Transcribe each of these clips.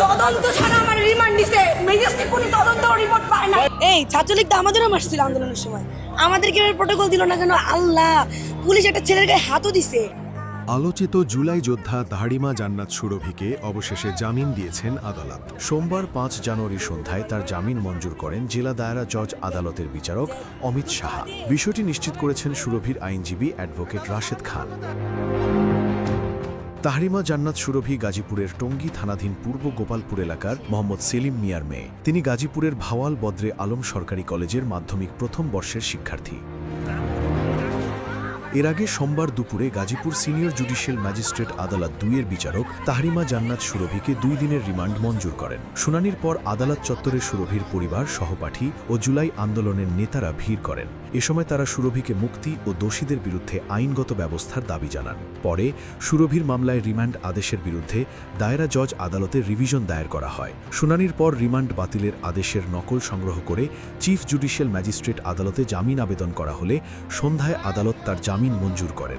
তদন্ত ছাড়া আমার রিমান্ড দিছে ম্যাজিস্ট্রেট কোনো তদন্ত রিপোর্ট পায় না এই ছাত্রলীগ তো আমাদেরও মারছিল আন্দোলনের সময়। আমাদের কীভাবে প্রোটোকল দিল না কেন? আল্লাহ! পুলিশ একটা ছেলের গায়ে হাতও দিছে। আলোচিত জুলাই যোদ্ধা দাহাড়িমা জান্নাত সুরভিকে অবশেষে জামিন দিয়েছেন আদালত। সোমবার পাঁচ জানুয়ারি সন্ধ্যায় তার জামিন মঞ্জুর করেন জেলা দায়রা জজ আদালতের বিচারক অমিত সাহা। বিষয়টি নিশ্চিত করেছেন সুরভির আইনজীবী অ্যাডভোকেট রাশেদ খান। তাহরিমা জান্নাত সুরভি গাজীপুরের টঙ্গী থানাধীন পূর্ব গোপালপুর এলাকার মোহাম্মদ সেলিম মিয়ার মেয়ে। তিনি গাজীপুরের ভাওয়াল বদ্রে আলম সরকারি কলেজের মাধ্যমিক প্রথম বর্ষের শিক্ষার্থী। এর আগে সোমবার দুপুরে গাজীপুর সিনিয়র জুডিশিয়াল ম্যাজিস্ট্রেট আদালত দুইয়ের বিচারক তাহরিমা জান্নাত সুরভিকে দুই দিনের রিমান্ড মঞ্জুর করেন। শুনানির পর আদালত চত্বরে সুরভির পরিবার, সহপাঠী ও জুলাই আন্দোলনের নেতারা ভিড় করেন। এ সময় তারা সুরভিকে মুক্তি ও দোষীদের বিরুদ্ধে আইনগত ব্যবস্থার দাবি জানান। পরে সুরভির মামলায় রিমান্ড আদেশের বিরুদ্ধে দায়রা জজ আদালতে রিভিশন দায়ের করা হয়। শুনানির পর রিমান্ড বাতিলের আদেশের নকল সংগ্রহ করে চিফ জুডিশিয়াল ম্যাজিস্ট্রেট আদালতে জামিন আবেদন করা হলে সন্ধ্যায় আদালত তার জামিন মঞ্জুর করেন।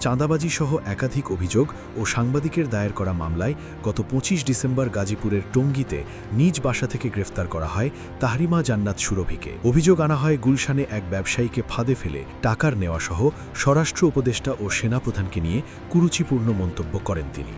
চাঁদাবাজি সহ একাধিক অভিযোগ ও সাংবাদিকের দায়ের করা মামলায় গত পঁচিশ ডিসেম্বর গাজীপুরের টঙ্গিতে নিজ বাসা থেকে গ্রেফতার করা হয় তাহরিমা জান্নাত সুরভিকে। অভিযোগ আনা হয় গুলশানে এক ব্যবসায়ীকে ফাঁদে ফেলে টাকার নেওয়া সহ স্বরাষ্ট্র উপদেষ্টা ও সেনাপ্রধানকে নিয়ে কুরুচিপূর্ণ মন্তব্য করেন তিনি।